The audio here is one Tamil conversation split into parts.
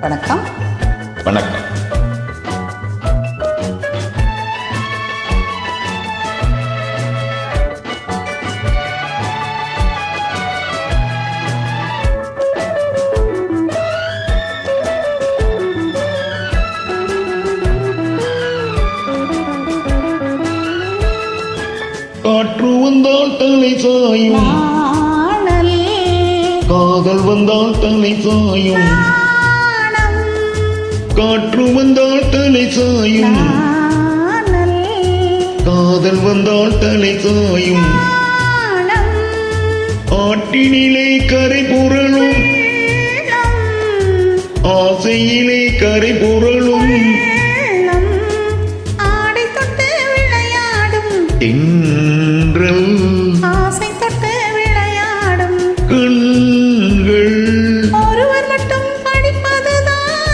வணக்கம். வணக்கம். காற்று வந்தால் தலை சாயும். காதல் வந்தால் தலை சாயும். காற்று வந்தால் தலை சாயும். காதல் வந்தால் தலை சாயும். ஆட்டினிலே கரை புரளும். ஆசையிலே கரை புரளும். உள்ளம்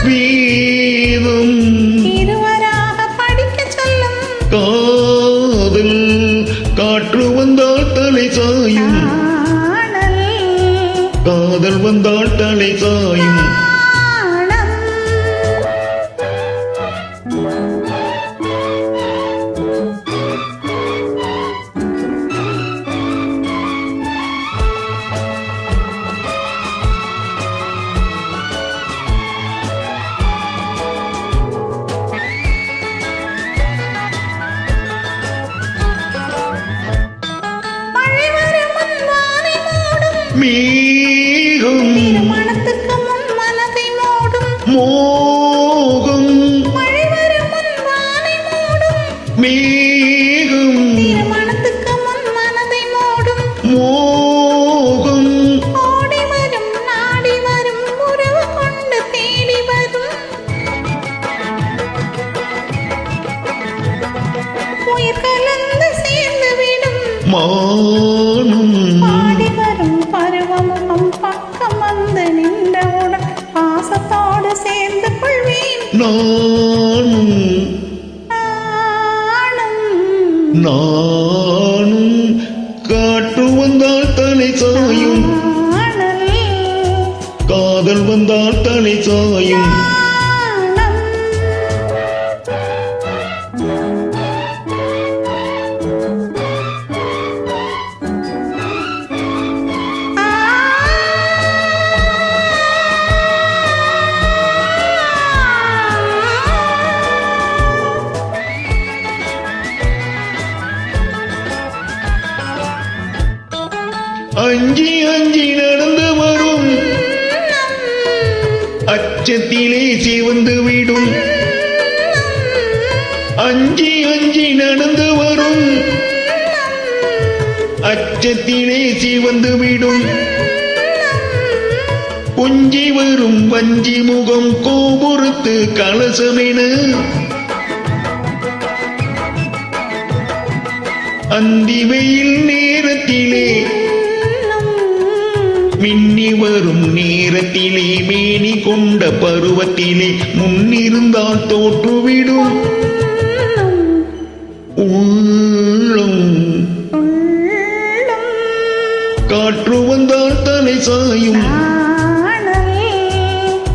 வேதம் இருவராக படிக்கச் சொல்லும். காதல் காற்று வந்தால் தலை சாயும். காதல் வந்தால் தலை சாயும். மேகம் மனத்துக்கு முன் மனதை மூடும். மோகம் மழை வரும் முன் வானை மூடும். மேகம் மனத்துக்கு முன் மனதை மூடும். மோகம். ஓடி வரும் நாடி வரும் உறவு கொண்டு தேடி வரும். உயிர் கலந்து சேர்ந்து விடும். மானும். நானும் நானும் காற்று வந்தால் தலை சாயும். காதல் வந்தால் தலை சாயும். அஞ்சி அஞ்சி நடந்து வரும். அச்சத்திலே சிவந்து விடும். அஞ்சி அஞ்சி நடந்து வரும். அச்சத்திலே சிவந்து விடும். கொஞ்சி வரும் வஞ்சி முகம் கோபுரத்து கலசமென. அந்தி வெயில் நேரத்திலே மின்னி வரும் நேரத்திலே மேனி கொண்ட பருவத்திலே முன்னிருந்தால் தோற்றுவிடும். உள்ளம். காற்று வந்தால் தலை சாயும்.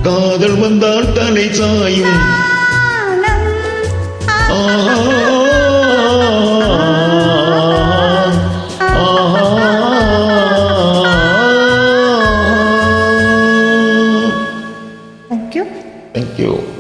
காதல் வந்தால் தலை சாயும். Eu